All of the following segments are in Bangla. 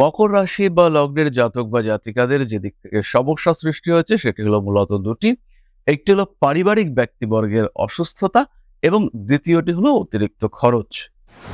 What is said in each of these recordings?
মকর রাশি বা লগ্নের জাতক বা জাতিকাদের যে দিক থেকে সমস্যা সৃষ্টি হয়েছে, সেটি হলো মূলত দুটি। একটি হলো পারিবারিক ব্যক্তিবর্গের অসুস্থতা এবং দ্বিতীয়টি হলো অতিরিক্ত খরচ।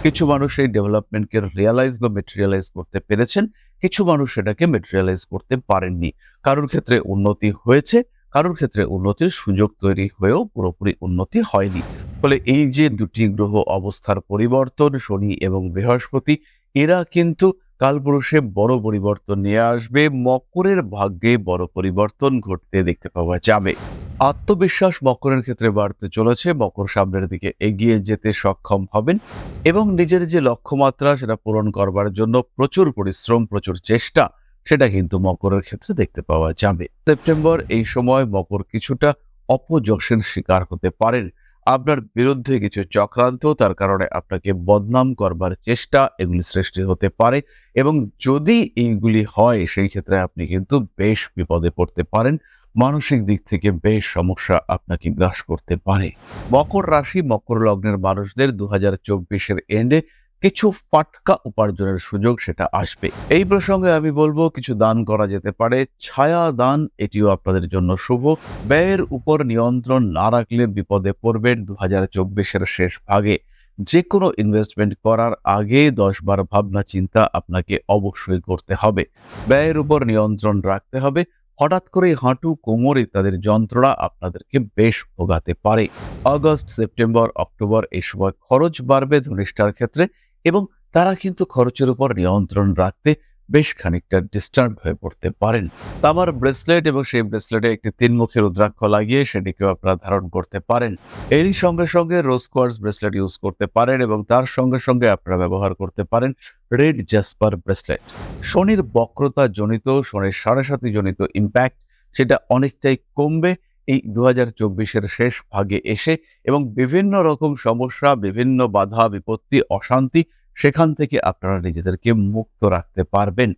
কিছু মানুষ এই ডেভেলপমেন্টকে রিয়ালাইজ বা মেটেরিয়ালাইজ করতে পেরেছেন, কিছু মানুষ সেটাকে মেটেরিয়ালাইজ করতে পারেননি। কারোর ক্ষেত্রে উন্নতি হয়েছে, কারোর ক্ষেত্রে উন্নতির সুযোগ তৈরি হয়েও পুরোপুরি উন্নতি হয়নি। ফলে এই যে দুটি গ্রহ অবস্থার পরিবর্তন, শনি এবং বৃহস্পতি, এরা কিন্তু কালপুরুষে বড় পরিবর্তন নিয়ে আসবে। মকরের ভাগ্যে বড় পরিবর্তন ঘটতে দেখতে পাওয়া যাবে। আত্মবিশ্বাস মকরের ক্ষেত্রে বাড়তে চলেছে। মকর সামনের দিকে এগিয়ে যেতে সক্ষম হবেন এবং নিজের যে লক্ষ্যমাত্রা সেটা পূরণ করবার জন্য প্রচুর পরিশ্রম, প্রচুর চেষ্টা, সেটা কিন্তু মকরের ক্ষেত্রে দেখতে পাওয়া যাবে। সেপ্টেম্বর এই সময় মকর কিছুটা অপযশের শিকার হতে পারেন। আপনার বিরুদ্ধে কিছু চক্রান্ত, তার কারণে আপনাকে বদনাম করবার চেষ্টা এগুলি সৃষ্টি হতে পারে এবং যদি এইগুলি হয়, সেই ক্ষেত্রে আপনি কিন্তু বেশ বিপদে পড়তে পারেন। মানসিক দিক থেকে বেশ সমস্যা আপনাকে গ্রাস করতে পারে। মকর রাশি, মকর লগ্নের মানুষদের দু হাজার চব্বিশের এন্ডে কিছু ফাটকা উপার্জনের সুযোগ সেটা আসবে। এই প্রসঙ্গে আমি বলব, কিছু দান করা যেতে পারে। ছায়া দান, এটিও আপনাদের জন্য শুভ। ব্যয়ের উপর নিয়ন্ত্রণ না রাখলে বিপদে পড়বেন দু হাজার চব্বিশের শেষ ভাগে। যে কোনো ইনভেস্টমেন্ট করার আগে দশ বার ভাবনা চিন্তা আপনাকে অবশ্যই করতে হবে। ব্যয়ের উপর নিয়ন্ত্রণ রাখতে হবে। হঠাৎ করে হাঁটু, কোমর ইত্যাদির যন্ত্রণা আপনাদেরকে বেশ ভোগাতে পারে। আগস্ট, সেপ্টেম্বর, অক্টোবর, এই সময় খরচ বাড়বে ধনিষ্ঠার ক্ষেত্রে। এবং তারা কিন্তু খরচের উপর নিয়ন্ত্রণ রাখতে বেশ খানিকটা ডিস্টার্ব হয়ে পড়তে পারেন। তামার ব্রেসলেট এবং সেই ব্রেসলেটে একটি তিনমুখী রুদ্রাক্ষ লাগিয়ে সেটিকেও আপনারা ধারণ করতে পারেন। এরই সঙ্গে সঙ্গে রোজ কোয়ার্স ব্রেসলেট ইউজ করতে পারেন এবং তার সঙ্গে সঙ্গে আপনারা ব্যবহার করতে পারেন রেড জাসপার ব্রেসলেট শনির বক্রতা জনিত, শনির সাড়ে সাতি জনিত ইম্প্যাক্ট সেটা অনেকটাই কমবে এই দু হাজার শেষ ভাগে এসে এবং বিভিন্ন রকম সমস্যা, বিভিন্ন বাধা, বিপত্তি, অশান্তি সেখান থেকে আপনারা নিজেদেরকে মুক্ত রাখতে পারবেন।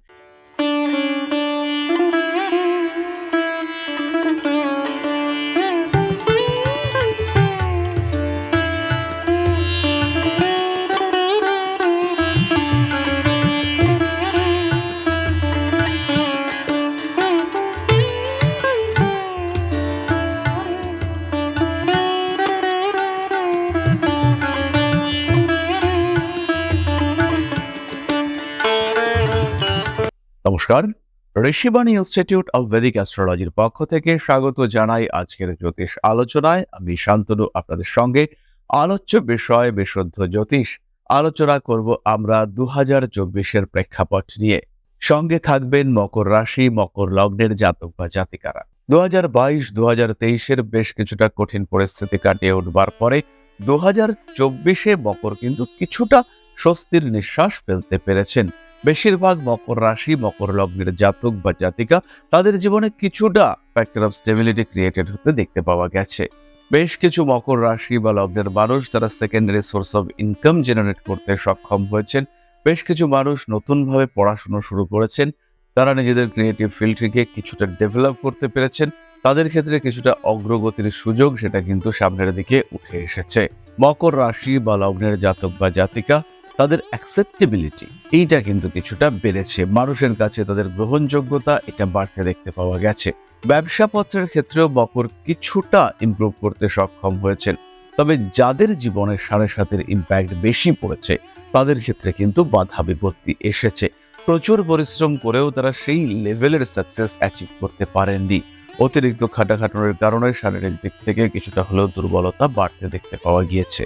নমস্কার। ঋষিবাণী ইনস্টিটিউট অব ভেদিক অ্যাস্ট্রোলজির পক্ষ থেকে স্বাগত জানাই আজকের জ্যোতিষ আলোচনায়। আমি শান্তনু, আপনাদের সঙ্গে আলোচ্য বিষয়, বিশুদ্ধ জ্যোতিষ আলোচনা করব আমরা দু হাজার চব্বিশের প্রেক্ষাপট নিয়ে। সঙ্গে থাকবেন মকর রাশি, মকর লগ্নের জাতক বা জাতিকারা। দু হাজার বাইশ দু হাজার তেইশের বেশ কিছুটা কঠিন পরিস্থিতি কাটিয়ে উঠবার পরে দু হাজার চব্বিশে মকর কিন্তু কিছুটা স্বস্তির নিঃশ্বাস ফেলতে পেরেছেন। বেশিরভাগ মকর রাশি, মকর লগ্নের জাতক বা জাতিকা তাদের জীবনে কিছুটা ফ্যাক্টর অফ স্টেবিলিটি ক্রিয়েটেড হতে দেখতে পাওয়া গেছে। বেশ কিছু মকর রাশি বা লগ্নের মানুষ তারা secondary source of income generate করতে সক্ষম হয়েছেন, বেশ কিছু মানুষ নতুনভাবে পড়াশোনা শুরু করেছেন, তারা নিজেদের ক্রিয়েটিভ ফিল্ডটিকে কিছুটা ডেভেলপ করতে পেরেছেন, তাদের ক্ষেত্রে কিছুটা অগ্রগতির সুযোগ সেটা কিন্তু সামনের দিকে উঠে এসেছে। মকর রাশি বা লগ্নের জাতক বা জাতিকা তাদের অ্যাকসেপ্টেবিলিটি এইটা কিন্তু কিছুটা বেড়েছে। মানুষের কাছে তাদের গ্রহণযোগ্যতা এটা বাড়তে দেখতে পাওয়া গেছে। ব্যবসাপত্রের ক্ষেত্রেও বকর কিছুটা ইমপ্রুভ করতে সক্ষম হয়েছেন। তবে যাদের জীবনে সাড়ে সাতের ইম্প্যাক্ট বেশি পড়েছে, তাদের ক্ষেত্রে কিন্তু বাধা বিপত্তি এসেছে। প্রচুর পরিশ্রম করেও তারা সেই লেভেলের সাকসেস অ্যাচিভ করতে পারেননি। অতিরিক্ত খাটাখাটনের কারণে শারীরিক দিক থেকে কিছুটা হলেও দুর্বলতা বাড়তে দেখতে পাওয়া গিয়েছে।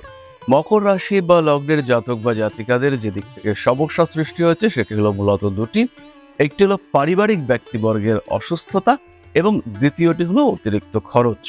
মকর রাশি বা লগ্নের জাতক বা জাতিকাদের যে দিক থেকে সমস্যা সৃষ্টি হয়েছে, সেটি হলো মূলত দুটি। একটি হলো পারিবারিক ব্যক্তিবর্গের অসুস্থতা এবং দ্বিতীয়টি হলো অতিরিক্ত খরচ।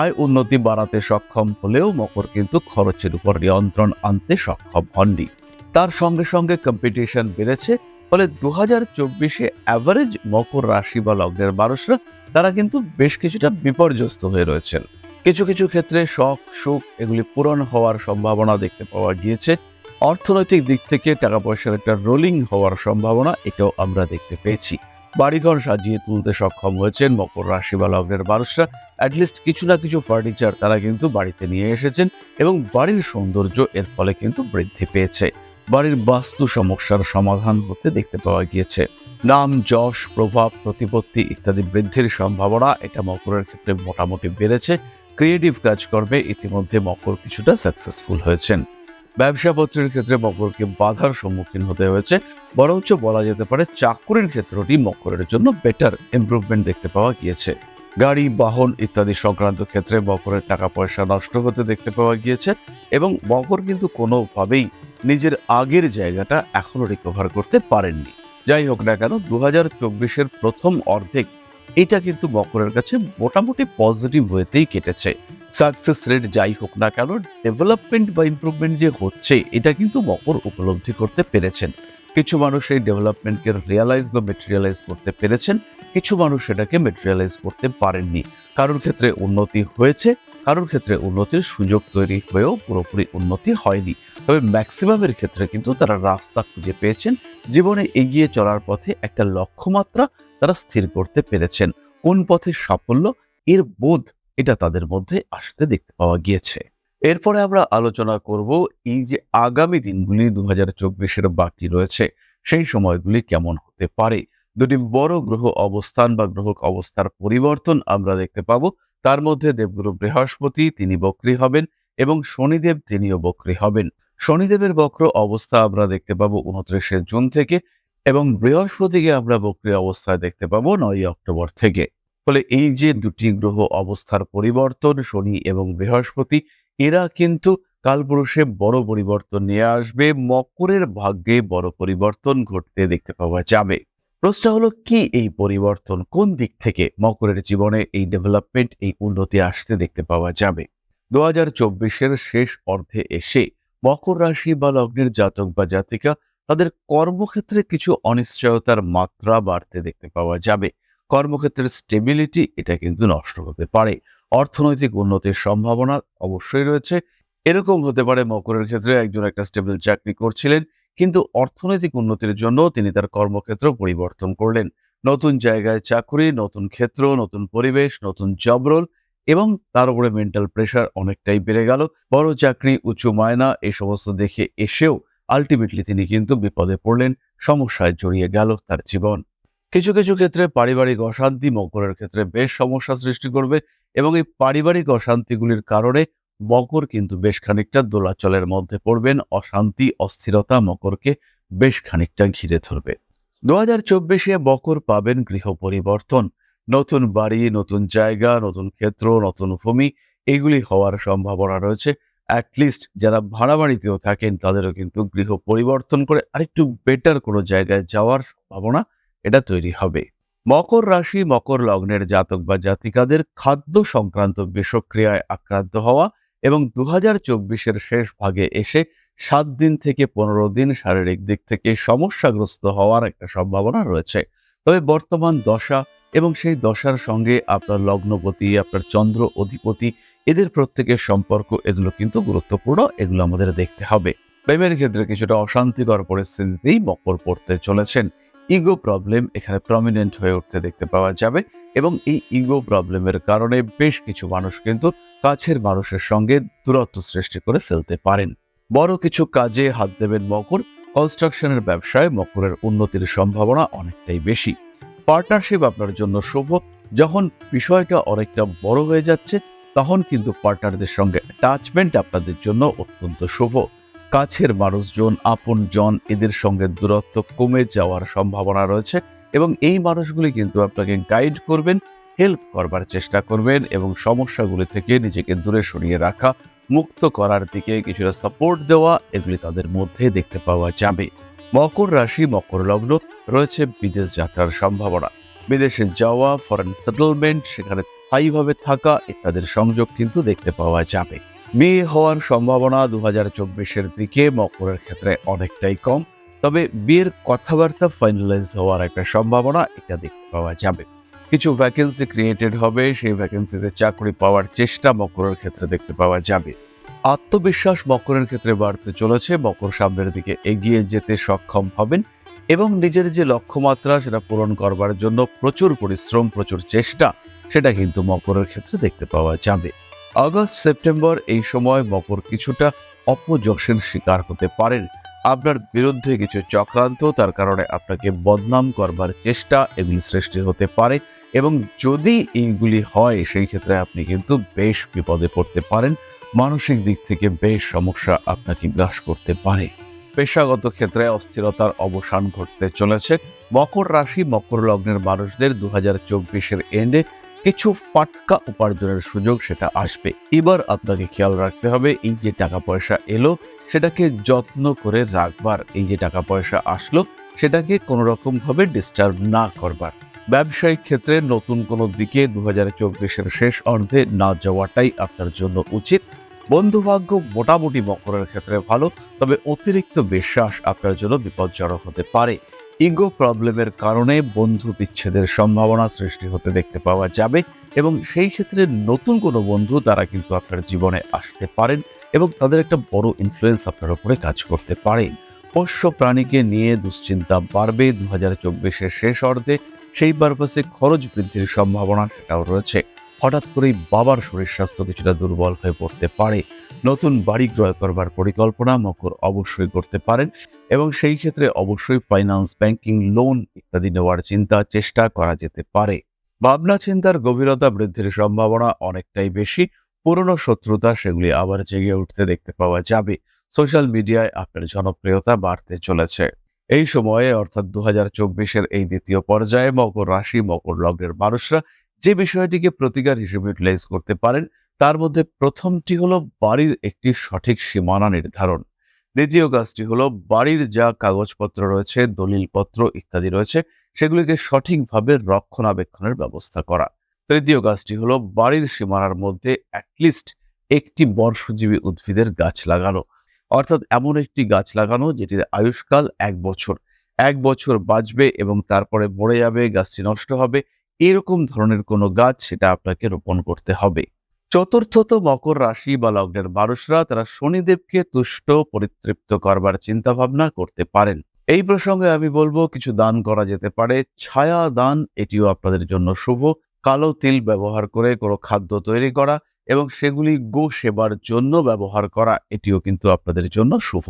আয় উন্নতি বাড়াতে সক্ষম হলেও মকর কিন্তু খরচের উপর নিয়ন্ত্রণ আনতে সক্ষম হননি। তার সঙ্গে সঙ্গে কম্পিটিশন বেড়েছে, ফলে দু হাজার চব্বিশে অ্যাভারেজ মকর রাশি বা লগ্নের মানুষরা, তারা কিন্তু বেশ কিছুটা বিপর্যস্ত হয়ে রয়েছেন। কিছু কিছু ক্ষেত্রে শখ, সুখ এগুলি পূরণ হওয়ার সম্ভাবনা দেখতে পাওয়া গিয়েছে। অর্থনৈতিক দিক থেকে টাকা পয়সার একটা রোলিং হওয়ার সম্ভাবনা এটাও আমরা দেখতে পেয়েছি। বাড়িঘর সাজিয়ে তুলতে সক্ষম হয়েছেন মকর রাশি বা লগ্নের মানুষরা। অ্যাটলিস্ট কিছু না কিছু ফার্নিচার তারা কিন্তু বাড়িতে নিয়ে এসেছেন এবং বাড়ির সৌন্দর্য এর ফলে কিন্তু বৃদ্ধি পেয়েছে। বাড়ির বাস্তু সমস্যার সমাধান হতে দেখতে পাওয়া গিয়েছে। নাম, যশ, প্রভাব, প্রতিপত্তি ইত্যাদি বৃদ্ধির সম্ভাবনা এটা মকরের ক্ষেত্রে মোটামুটি বেড়েছে। ক্রিয়েটিভ কাজকর্মে ইতিমধ্যে মকর কিছুটা সাকসেসফুল হয়েছেন। ব্যবসাপত্রের ক্ষেত্রে মকরকে বাধার সম্মুখীন হতে হয়েছে, বরঞ্চ বলা যেতে পারে চাকুরির ক্ষেত্রটি মকরের জন্য বেটার ইমপ্রুভমেন্ট দেখতে পাওয়া গিয়েছে। গাড়ি, বাহন ইত্যাদি সংক্রান্ত ক্ষেত্রে মকরের টাকা পয়সা নষ্ট হতে দেখতে পাওয়া গিয়েছে এবং মকর কিন্তু কোনোভাবেই নিজের আগের জায়গাটা এখনও রিকভার করতে পারেননি। যাই হোক না কেন দু হাজার চব্বিশের প্রথম অর্ধেক এটা কিন্তু মকরের কাছে মোটামুটি পজিটিভ ওয়েতেই কেটেছে। সাকসেস রেট যাই হোক না কেন ডেভেলপমেন্ট বা ইম্প্রুভমেন্ট যে হচ্ছে, এটা কিন্তু মকর উপলব্ধি করতে পেরেছেন। কিছু মানুষ এই ডেভেলপমেন্টকে রিয়ালাইজ বা মেটেরিয়ালাইজ করতে পেরেছেন, কিছু মানুষ সেটাকে মেটেরিয়ালাইজ করতে পারেননি। কারোর ক্ষেত্রে উন্নতি হয়েছে, কারোর ক্ষেত্রে উন্নতির সুযোগ তৈরি হয়েও পুরোপুরি উন্নতি হয়নি। তবে ম্যাক্সিমামের ক্ষেত্রে কিন্তু তারা রাস্তা খুঁজে পেয়েছেন, জীবনে এগিয়ে চলার পথে একটা লক্ষ্যমাত্রা তারা স্থির করতে পেরেছেন। কোন পথে সাফল্য? এর বোধ এটা তাদের মধ্যে আসতে দেখতে পাওয়া গিয়েছে। এরপরে আমরা আলোচনা করব এই যে আগামী দিনগুলি দু হাজার চব্বিশের বাকি রয়েছে, সেই সময়গুলি কেমন হতে পারে? দুটি বড় গ্রহ অবস্থান বা গ্রহ অবস্থার পরিবর্তন আমরা দেখতে পাব। তার মধ্যে দেবগুরু বৃহস্পতি, তিনি বক্রী হবেন এবং শনিদেব, তিনিও বক্রী হবেন। শনিদেবের বক্র অবস্থা আমরা দেখতে পাবো উনত্রিশে জুন থেকে এবং বৃহস্পতিকে আমরা বক্রী অবস্থায় দেখতে পাবো নয় অক্টোবর থেকে। ফলে এই যে দুটি গ্রহ অবস্থার পরিবর্তন, শনি এবং বৃহস্পতি এরা কিন্তু কালপুরুষে বড় পরিবর্তন নিয়ে আসবে, মকরের ভাগ্যে বড় পরিবর্তন ঘটতে দেখতে পাওয়া যাবে। প্রশ্ন হলো, কি এই পরিবর্তন কোন দিক থেকে মকরের জীবনে এই ডেভেলপমেন্ট এই উন্নতি আসতে দেখতে পাওয়া যাবে? দু হাজার চব্বিশের শেষ অর্ধে এসে মকর রাশি বা লগ্নের জাতক বা জাতিকা তাদের কর্মক্ষেত্রে কিছু অনিশ্চয়তার মাত্রা বাড়তে দেখতে পাওয়া যাবে। কর্মক্ষেত্রের স্টেবিলিটি এটা কিন্তু নষ্ট হতে পারে। অর্থনৈতিক উন্নতির সম্ভাবনা অবশ্যই রয়েছে। এরকম হতে পারে মকরের ক্ষেত্রে একজন একটা স্টেবল চাকরি করছিলেন, কিন্তু অর্থনৈতিক উন্নতির জন্য তিনি তার কর্মক্ষেত্র পরিবর্তন করলেন। নতুন জায়গায় চাকরি, নতুন ক্ষেত্র, নতুন পরিবেশ, নতুন জব রোল এবং তার উপরে মেন্টাল প্রেশার অনেকটাই বেড়ে গেল। বড় চাকরি, উঁচু মায়না এই সমস্ত দেখে এসেও আলটিমেটলি তিনি কিন্তু বিপদে পড়লেন, সমস্যায় জড়িয়ে গেল তার জীবন। কিছু কিছু ক্ষেত্রে পারিবারিক অশান্তি মকরের ক্ষেত্রে বেশ সমস্যা সৃষ্টি করবে। এবং এই পারিবারিক অশান্তিগুলির কারণে মকর কিন্তু বেশ খানিকটা দোলাচলের মধ্যে পড়বেন, অশান্তি, অস্থিরতা মকরকে বেশ খানিকটা ঘিরে ধরবে। দু হাজার চব্বিশে মকর পাবেন গৃহ পরিবর্তন। নতুন বাড়ি, নতুন জায়গা, নতুন ক্ষেত্র, নতুন ভূমি, এগুলি হওয়ার সম্ভাবনা রয়েছে। অ্যাটলিস্ট যারা ভাড়া বাড়িতেও থাকেন, তাদেরও কিন্তু গৃহ পরিবর্তন করে আরেকটু বেটার কোনো জায়গায় যাওয়ার সম্ভাবনা এটা তৈরি হবে। মকর রাশি, মকর লগ্নের জাতক বা জাতিকাদের খাদ্য সংক্রান্ত বিষক্রিয়ায় আক্রান্ত হওয়া এবং দু হাজার চব্বিশের শেষ ভাগে এসে সাত দিন থেকে পনেরো দিন শারীরিক দিক থেকে সমস্যাগ্রস্ত হওয়ার একটা সম্ভাবনা রয়েছে। তবে বর্তমান দশা এবং সেই দশার সঙ্গে আপনার লগ্নপতি, আপনার চন্দ্র অধিপতি, এদের প্রত্যেকের সম্পর্ক এগুলো কিন্তু গুরুত্বপূর্ণ, এগুলো আমাদের দেখতে হবে। প্রেমের ক্ষেত্রে কিছুটা অশান্তিকর পরিস্থিতিতেই মকর পড়তে চলেছেন। ইগো প্রবলেম এখানে প্রমিনেন্ট হয়ে উঠতে দেখতে পাওয়া যাবে এবং এই ইগো প্রবলেমের কারণে বেশ কিছু মানুষ কিন্তু কাছের মানুষের সঙ্গে দূরত্ব সৃষ্টি করে ফেলতে পারেন। বড় কিছু কাজে হাত দেবেন মকর কনস্ট্রাকশনের ব্যবসায় মকরের উন্নতির সম্ভাবনা অনেকটাই বেশি। পার্টনারশিপ আপনার জন্য শুভ, যখন বিষয়টা অনেকটা বড় হয়ে যাচ্ছে, তখন কিন্তু পার্টনারদের সঙ্গে অ্যাটাচমেন্ট আপনাদের জন্য অত্যন্ত শুভ। কাছের মানুষজন, আপনজন এদের সঙ্গে দূরত্ব কমে যাওয়ার সম্ভাবনা রয়েছে এবং এই মানুষগুলি কিন্তু আপনাকে গাইড করবেন হেল্প করবার চেষ্টা করবেন এবং সমস্যাগুলি থেকে নিজেকে দূরে সরিয়ে রাখা, মুক্ত করার দিকে কিছুটা সাপোর্ট দেওয়া এগুলি তাদের মধ্যে দেখতে পাওয়া যাবে। মকর রাশি, মকর লগ্ন রয়েছে বিদেশ যাত্রার সম্ভাবনা। বিদেশে যাওয়া ফরেন সেটেলমেন্ট সেখানে স্থায়ীভাবে থাকা ইত্যাদির সংযোগ কিন্তু দেখতে পাওয়া যাবে। বিয়ে হওয়ার সম্ভাবনা দু হাজার চব্বিশের দিকে মকরের ক্ষেত্রে অনেকটাই কম, তবে বিয়ের কথাবার্তা ফাইনালাইজ হওয়ার একটা সম্ভাবনা এটা দেখতে পাওয়া যাবে। কিছু ভ্যাকেন্সি ক্রিয়েটেড হবে, সেই ভ্যাকেন্সিতে চাকরি পাওয়ার চেষ্টা মকরের ক্ষেত্রে দেখতে পাওয়া যাবে। আত্মবিশ্বাস মকরের ক্ষেত্রে বাড়তে চলেছে, মকর সামনের দিকে এগিয়ে যেতে সক্ষম হবেন এবং নিজের যে লক্ষ্যমাত্রা সেটা পূরণ করবার জন্য প্রচুর পরিশ্রম, প্রচুর চেষ্টা, সেটা কিন্তু মকরের ক্ষেত্রে দেখতে পাওয়া যাবে। আগস্ট, সেপ্টেম্বর এই সময় মকর কিছুটা অপযশের শিকার হতে পারেন। আপনার বিরুদ্ধে কিছু চক্রান্ত, তার কারণে আপনাকে বদনাম করবার চেষ্টা এগুলি সৃষ্টি হতে পারে এবং যদি এইগুলি হয়, সেই ক্ষেত্রে আপনি কিন্তু বেশ বিপদে পড়তে পারেন। মানসিক দিক থেকে বেশ সমস্যা আপনাকে গ্রাস করতে পারে। পেশাগত ক্ষেত্রে অস্থিরতার অবসান ঘটতে চলেছে। মকর রাশি, মকর লগ্নের মানুষদের দু হাজার চব্বিশের এন্ডে কিছু ফাটকা উপার্জনের সুযোগ সেটা আসবে। এবার আপনাকে খেয়াল রাখতে হবে, এই যে টাকা পয়সা এলো, সেটাকে যত্ন করে রাখবার। এই যে টাকা পয়সা আসলো, সেটাকে কোনো রকম ভাবে ডিস্টার্ব না করবার। ব্যবসায়িক ক্ষেত্রে নতুন কোনো দিকে দু হাজার চব্বিশের শেষ অর্ধে না যাওয়াটাই আপনার জন্য উচিত। বন্ধুভাগ্য মোটামুটি মকরের ক্ষেত্রে ভালো, তবে অতিরিক্ত বিশ্বাস আপনার জন্য বিপজ্জনক হতে পারে। ইগো প্রবলেমের কারণে বন্ধু বিচ্ছেদের সম্ভাবনা সৃষ্টি হতে দেখতে পাওয়া যাবে এবং সেই ক্ষেত্রে নতুন কোনো বন্ধু তারা কিন্তু আপনার জীবনে আসতে পারেন এবং তাদের একটা বড় ইনফ্লুয়েন্স আপনার উপরে কাজ করতে পারে। পোষ্য প্রাণীকে নিয়ে দুশ্চিন্তা বাড়বে দু হাজার চব্বিশের শেষ অর্ধে সেই পারপাসে খরচ বৃদ্ধির সম্ভাবনা সেটাও রয়েছে। হঠাৎ করেই বাবার শরীর স্বাস্থ্য কিছুটা দুর্বল হয়ে পড়তে পারে। নতুন বাড়ি ক্রয় করবার পরিকল্পনা মকর অবশ্যই করতে পারেন এবং সেই ক্ষেত্রে অবশ্যই ফাইন্যান্স ব্যাংকিং লোন ইত্যাদি নেওয়ার চিন্তা, চেষ্টা করা যেতে পারে। ভাবনা চিন্তার গভীরতা বৃদ্ধির সম্ভাবনা অনেকটাই বেশি, পুরনো শত্রুতা সেগুলি আবার জেগে উঠতে দেখতে পাওয়া যাবে। সোশ্যাল মিডিয়ায় আপনার জনপ্রিয়তা বাড়তে চলেছে। এই সময়ে অর্থাৎ দু হাজার এই দ্বিতীয় পর্যায়ে মকর রাশি, মকর লগ্নের মানুষরা যে বিষয়টিকে প্রতিকার হিসেবে ইউটিলাইজ করতে পারেন তার মধ্যে প্রথমটি হলো বাড়ির একটি সঠিক সীমানা নির্ধারণ। দ্বিতীয় কাজটি হলো বাড়ির যা কাগজপত্র রয়েছে, দলিলপত্র ইত্যাদি রয়েছে, সেগুলিকে সঠিকভাবে রক্ষণাবেক্ষণের ব্যবস্থা করা। তৃতীয় কাজটি হলো বাড়ির সীমানার মধ্যে অ্যাটলিস্ট একটি বর্ষজীবী উদ্ভিদের গাছ লাগানো। অর্থাৎ এমন একটি গাছ লাগানো যেটির আয়ুষ্কাল এক বছর। এক বছর বাঁচবে এবং তারপরে মরে যাবে, গাছটি নষ্ট হবে, এরকম ধরনের কোনো গাছ সেটা আপনাকে রোপণ করতে হবে। চতুর্থত মকর রাশি বা লগ্নের মানুষরা তারা শনিদেবকে তুষ্ট, পরিতৃপ্ত করবার চিন্তা ভাবনা করতে পারেন। এই প্রসঙ্গে আমি বলব, কিছু দান করা যেতে পারে। ছায়া দান, এটিও আপনাদের জন্য শুভ। কালো তিল ব্যবহার করে কোনো খাদ্য তৈরি করা এবং সেগুলি গো সেবার জন্য ব্যবহার করা, এটিও কিন্তু আপনাদের জন্য শুভ।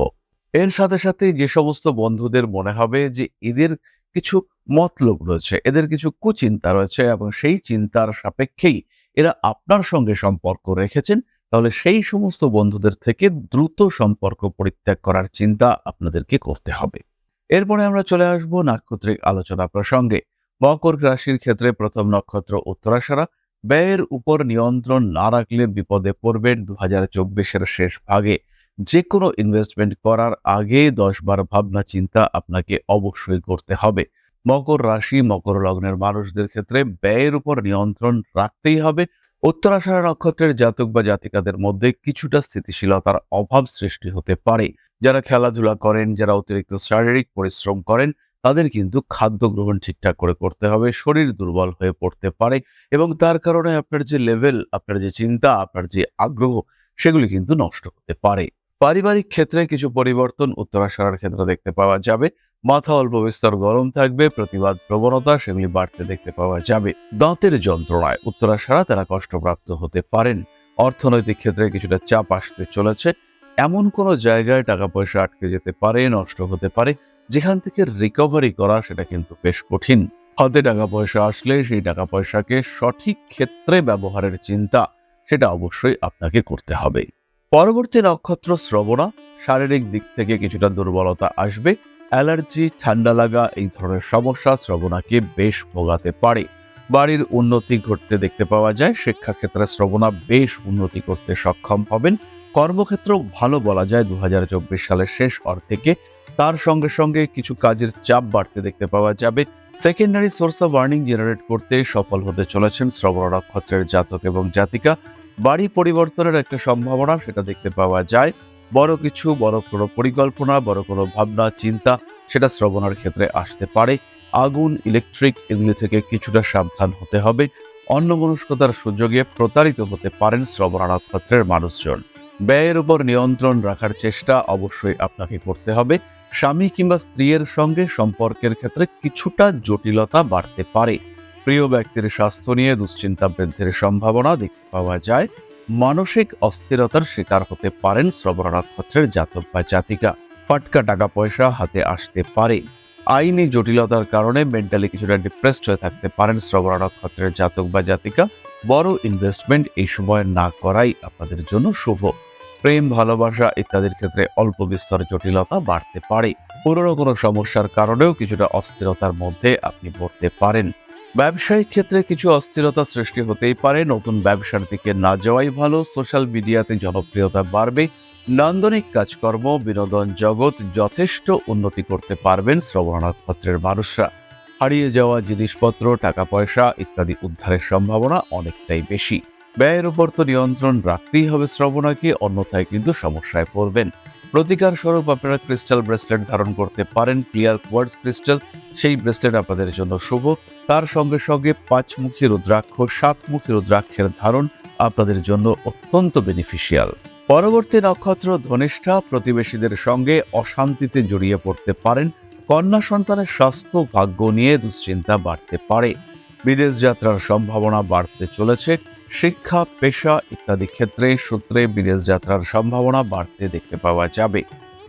এর সাথে সাথে যে সমস্ত বন্ধুদের মনে হবে যে এদের কিছু মতলব রয়েছে, এদের কিছু কুচিন্তা রয়েছে এবং সেই চিন্তার সাপেক্ষেই এরা আপনার সঙ্গে সম্পর্ক রেখেছেন, তাহলে সেই সমস্ত বন্ধুদের থেকে দ্রুত সম্পর্ক পরিত্যাগ করার চিন্তা আপনাদেরকে করতে হবে। এরপরে আমরা চলে আসব নাক্ষত্রিক আলোচনা প্রসঙ্গে। মকর রাশির ক্ষেত্রে প্রথম নক্ষত্র উত্তরাশারা ব্যয়ের উপর নিয়ন্ত্রণ না রাখলে বিপদে পড়বেন দু হাজার চব্বিশের শেষ ভাগে। যে কোনো ইনভেস্টমেন্ট করার আগে দশ বার ভাবনা চিন্তা আপনাকে অবশ্যই করতে হবে। মকর রাশি, মকর লগ্নের মানুষদের ক্ষেত্রে ব্যয়ের উপর নিয়ন্ত্রণ রাখতেই হবে। উত্তরাষাঢ় নক্ষত্রের জাতক বা জাতিকাদের মধ্যে কিছুটা স্থিতিশীলতার অভাব সৃষ্টি হতে পারে। যারা খেলাধুলা করেন, যারা অতিরিক্ত শারীরিক পরিশ্রম করেন, তাদের কিন্তু খাদ্য গ্রহণ ঠিকঠাক করে করতে হবে, শরীর দুর্বল হয়ে পড়তে পারে এবং তার কারণে আপনার যে লেভেল আপনার যে চিন্তা, আপনার যে আগ্রহ, সেগুলি কিন্তু নষ্ট হতে পারে। পারিবারিক ক্ষেত্রে কিছু পরিবর্তন উত্তরাষাঢ়ার ক্ষেত্রে দেখতে পাওয়া যাবে। মাথা অল্প বিস্তর গরম থাকবে, প্রতিবাদ প্রবণতা সেগুলি বাড়তে দেখতে পাওয়া যাবে। দাঁতের যন্ত্রণায় উত্তরাষাঢ়া তারা কষ্টপ্রাপ্ত হতে পারেন। অর্থনৈতিক ক্ষেত্রে কিছুটা চাপ আসতে চলেছে। এমন কোনো জায়গায় টাকা পয়সা আটকে যেতে পারে, নষ্ট হতে পারে, যেখান থেকে রিকভারি করা সেটা কিন্তু বেশ কঠিন। হাতে টাকা পয়সা আসলে সেই টাকা পয়সাকে সঠিক ক্ষেত্রে ব্যবহারের চিন্তা, সেটা অবশ্যই আপনাকে করতে হবে। পরবর্তী নক্ষত্র শ্রবণা, শারীরিক দিক থেকে কিছুটা দুর্বলতা আসবে। অ্যালার্জি, ঠান্ডা লাগা এই ধরনের সমস্যা শ্রবণাকে বেশ ভোগাতে পারে। বাড়ির উন্নতি ঘটতে দেখতে পাওয়া যায়, শিক্ষাক্ষেত্রে শ্রবণা বেশ উন্নতি করতে সক্ষম হবেন। কর্মক্ষেত্রেও ভালো বলা যায় দু হাজার চব্বিশ সালের শেষ অর্ধেকে তার সঙ্গে সঙ্গে কিছু কাজের চাপ বাড়তে দেখতে পাওয়া যাবে। Secondary source of earning generate করতে সফল হতে চলেছেন শ্রবণ নক্ষত্রের জাতক এবং জাতিকা। বাড়ি পরিবর্তনের একটা সম্ভাবনা, সেটা দেখতে পাওয়া যায়। বড় কিছু, বড় কোনো পরিকল্পনা, বড় কোনো ভাবনা, চিন্তা সেটা শ্রবণের ক্ষেত্রে আসতে পারে। আগুন ইলেকট্রিক এগুলি থেকে কিছুটা সাবধান হতে হবে। অন্যমনস্কতার সুযোগে প্রতারিত হতে পারেন শ্রবণা নক্ষত্রের মানুষজন। ব্যয়ের উপর নিয়ন্ত্রণ রাখার চেষ্টা অবশ্যই আপনাকে করতে হবে। স্বামী কিংবা স্ত্রীর সঙ্গে সম্পর্কের ক্ষেত্রে কিছুটা জটিলতা বাড়তে পারে। প্রিয় ব্যক্তির স্বাস্থ্য নিয়ে দুশ্চিন্তা বৃদ্ধির সম্ভাবনা দেখতে পাওয়া যায়। মানসিক অস্থিরতার শিকার হতে পারেন শ্রবণ নক্ষত্রের জাতক বা জাতিকা। ফাটকা টাকা পয়সা হাতে আসতে পারে। আইনি জটিলতার কারণে মেন্টালি কিছুটা ডিপ্রেসড হয়ে থাকতে পারেন শ্রবণ নক্ষত্রের জাতক বা জাতিকা। বড় ইনভেস্টমেন্ট এই সময় না করাই আপনাদের জন্য শুভ। প্রেম, ভালোবাসা ইত্যাদির ক্ষেত্রে অল্প বিস্তর জটিলতা বাড়তে পারে। পুরনো কোনো সমস্যার কারণেও কিছুটা অস্থিরতার মধ্যে আপনি পড়তে পারেন। ব্যবসায়িক ক্ষেত্রে কিছু অস্থিরতা সৃষ্টি হতেই পারে। নতুন ব্যবসার দিকে না যাওয়াই ভালো। সোশ্যাল মিডিয়াতে জনপ্রিয়তা বাড়বে। নান্দনিক কাজকর্ম, বিনোদন জগৎ যথেষ্ট উন্নতি করতে পারবেন শ্রবণ নক্ষত্রের মানুষরা। হারিয়ে যাওয়া জিনিসপত্র টাকা পয়সা ইত্যাদি উদ্ধারের সম্ভাবনা অনেকটাই বেশি। ব্যয়ের উপর তো নিয়ন্ত্রণ রাখতেই হবে শ্রবণাকে, অন্যথায় কিন্তু সমস্যায় পড়বেন। প্রতিকার স্বরূপ আপনারা ক্রিস্টাল ব্রেসলেট ধারণ করতে পারেন, ক্লিয়ার কোয়ার্টস ক্রিস্টাল, সেই ব্রেসলেট আপনাদের জন্য শুভ। তার সঙ্গে সঙ্গে পাঁচমুখী রুদ্রাক্ষ, সাতমুখী রুদ্রাক্ষের ধারণ আপনাদের জন্য অত্যন্ত বেনিফিশিয়াল পরবর্তী নক্ষত্র ধনিষ্ঠা, প্রতিবেশীদের সঙ্গে অশান্তিতে জড়িয়ে পড়তে পারেন। কন্যা সন্তানের স্বাস্থ্য ভাগ্য নিয়ে দুশ্চিন্তা বাড়তে পারে। বিদেশ যাত্রার সম্ভাবনা বাড়তে চলেছে। শিক্ষা, পেশা ইত্যাদি ক্ষেত্রে সূত্রে বিদেশ যাত্রার সম্ভাবনা বাড়তে দেখতে পাওয়া যাবে।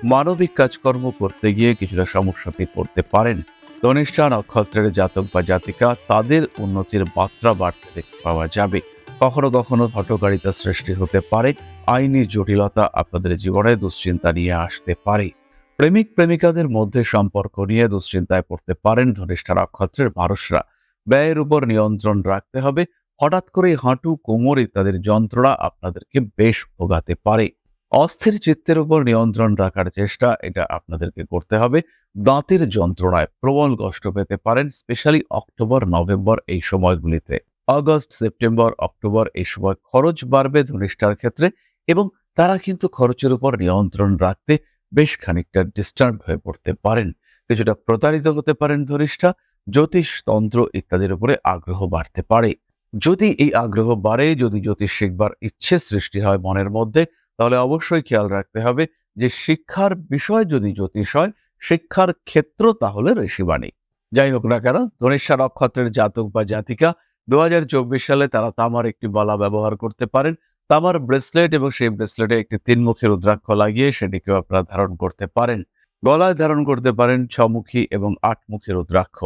মানবিক কাজকর্ম করতে গিয়ে কিছুটা সমস্যাতে পড়তে পারেন। ধনিষ্ঠা নক্ষত্রের জাতক বা জাতিকা, তাদের উন্নতির মাত্রা বাড়তে দেখতে পাওয়া যাবে। কখনো কখনো হটকারিতা সৃষ্টি হতে পারে। আইনি জটিলতা আপনাদের জীবনে দুশ্চিন্তা নিয়ে আসতে পারে। প্রেমিক, প্রেমিকাদের মধ্যে সম্পর্ক নিয়ে দুশ্চিন্তায় পড়তে পারেন ধনিষ্ঠা নক্ষত্রের মানুষরা। ব্যয়ের উপর নিয়ন্ত্রণ রাখতে হবে। হঠাৎ করে হাঁটু কোমর ইত্যাদির যন্ত্রণা আপনাদেরকে বেশ ভোগাতে পারে। অস্থির চিত্তের উপর নিয়ন্ত্রণ রাখার চেষ্টা এটা আপনাদেরকে করতে হবে। দাঁতের যন্ত্রণায় প্রবল কষ্ট পেতে পারেন, স্পেশালি অক্টোবর, নভেম্বর এই সময়গুলিতে। আগস্ট, সেপ্টেম্বর, অক্টোবর এই সময় খরচ বাড়বে ধনিষ্ঠার ক্ষেত্রে এবং তারা কিন্তু খরচের উপর নিয়ন্ত্রণ রাখতে বেশ খানিকটা ডিস্টার্ব হয়ে পড়তে পারেন। কিছুটা প্রতারিত হতে পারেন ধনিষ্ঠা জ্যোতিষ তন্ত্র ইত্যাদির উপরে আগ্রহ বাড়তে পারে। যদি এই আগ্রহ বাড়ে, যদি জ্যোতিষ শিখবার ইচ্ছে সৃষ্টি হয় মনের মধ্যে, তাহলে অবশ্যই খেয়াল রাখতে হবে যে শিক্ষার বিষয় যদি জ্যোতিষ হয়, শিক্ষার ক্ষেত্র তাহলে ঋষিবাণী। যাই হোক না কেন, ধনেশ্বর নক্ষত্রের জাতক বা জাতিকা দু হাজার চব্বিশ সালে তারা তামার একটি বালা ব্যবহার করতে পারেন। তামার ব্রেসলেট এবং সেই ব্রেসলেটে একটি তিনমুখী রুদ্রাক্ষ লাগিয়ে সেটিকেও আপনারা ধারণ করতে পারেন। গলায় ধারণ করতে পারেন ছমুখী এবং আটমুখী রুদ্রাক্ষ।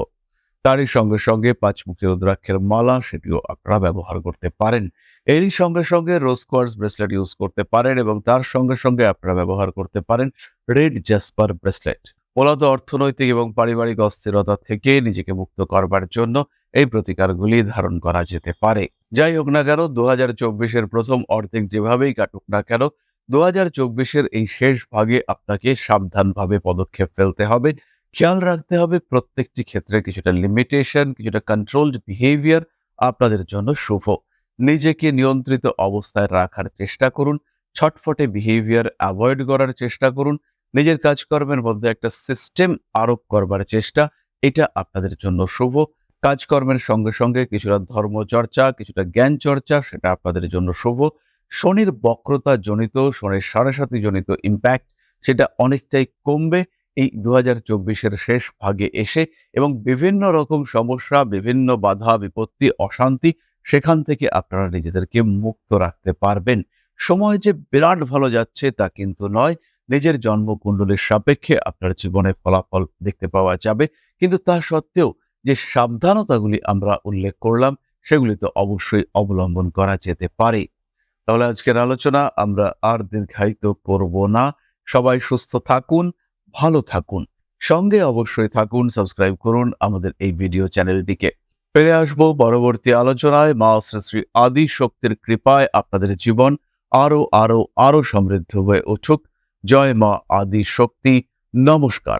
তারই সঙ্গে সঙ্গে পাঁচমুখী রুদ্রাক্ষের মালা সেটিও আপনারা ব্যবহার করতে পারেন। এরই সঙ্গে সঙ্গে রোজ কোয়ার্স ব্রেসলেট ইউজ করতে পারেন এবং তার সঙ্গে সঙ্গে আপনারা ব্যবহার করতে পারেন রেড জাসপার ব্রেসলেট মূলত অর্থনৈতিক এবং পারিবারিক অস্থিরতা থেকে নিজেকে মুক্ত করবার জন্য এই প্রতিকারগুলি ধারণ করা যেতে পারে। যাই হোক না কেন দু হাজার প্রথম অর্ধেক যেভাবেই কাটুক না কেন দু হাজার এই শেষ ভাগে আপনাকে সাবধানভাবে পদক্ষেপ ফেলতে হবে। খেয়াল রাখতে হবে প্রত্যেকটি ক্ষেত্রে কিছুটা লিমিটেশন কিছুটা কন্ট্রোলড বিহেভিয়ার আপনাদের জন্য শুভ। নিজেকে নিয়ন্ত্রিত অবস্থায় রাখার চেষ্টা করুন, ছটফটে বিহেভিয়ার অ্যাভয়েড করার চেষ্টা করুন, নিজের কাজকর্মের মধ্যে একটা সিস্টেম আরোপ করবার চেষ্টা, এটা আপনাদের জন্য শুভ। কাজকর্মের সঙ্গে সঙ্গে কিছুটা ধর্মচর্চা, কিছুটা জ্ঞান চর্চা সেটা আপনাদের জন্য শুভ। শনির বক্রতা জনিত, শনির সাড়ে জনিত ইম্প্যাক্ট সেটা অনেকটাই কমবে। এই দু হাজার শেষ ভাগে এসে এবং বিভিন্ন রকম সমস্যা, বিভিন্ন বাধা, বিপত্তি, অশান্তি সেখান থেকে আপনারা নিজেদেরকে মুক্ত রাখতে পারবেন। সময় যে বিরাট ভালো যাচ্ছে তা কিন্তু নয়। নিজের জন্মকুণ্ডলীর সাপেক্ষে আপনার জীবনে ফলাফল দেখতে পাওয়া যাবে। কিন্তু তা সত্ত্বেও যে সাবধানতাগুলি আমরা উল্লেখ করলাম, সেগুলি তো অবশ্যই অবলম্বন করা যেতে পারে। তাহলে আজকের আলোচনা আমরা আর দীর্ঘায়িত করব না। সবাই সুস্থ থাকুন ভালো থাকুন। সঙ্গে অবশ্যই থাকুন, সাবস্ক্রাইব করুন আমাদের এই ভিডিও চ্যানেলটিকে। ফিরে আসব পরবর্তী আলোচনায়। মা শ্রী শ্রী আদি শক্তির কৃপায় আপনাদের জীবন আরও আরও আরও সমৃদ্ধ হয়ে উঠুক। জয় মা আদি শক্তি। নমস্কার।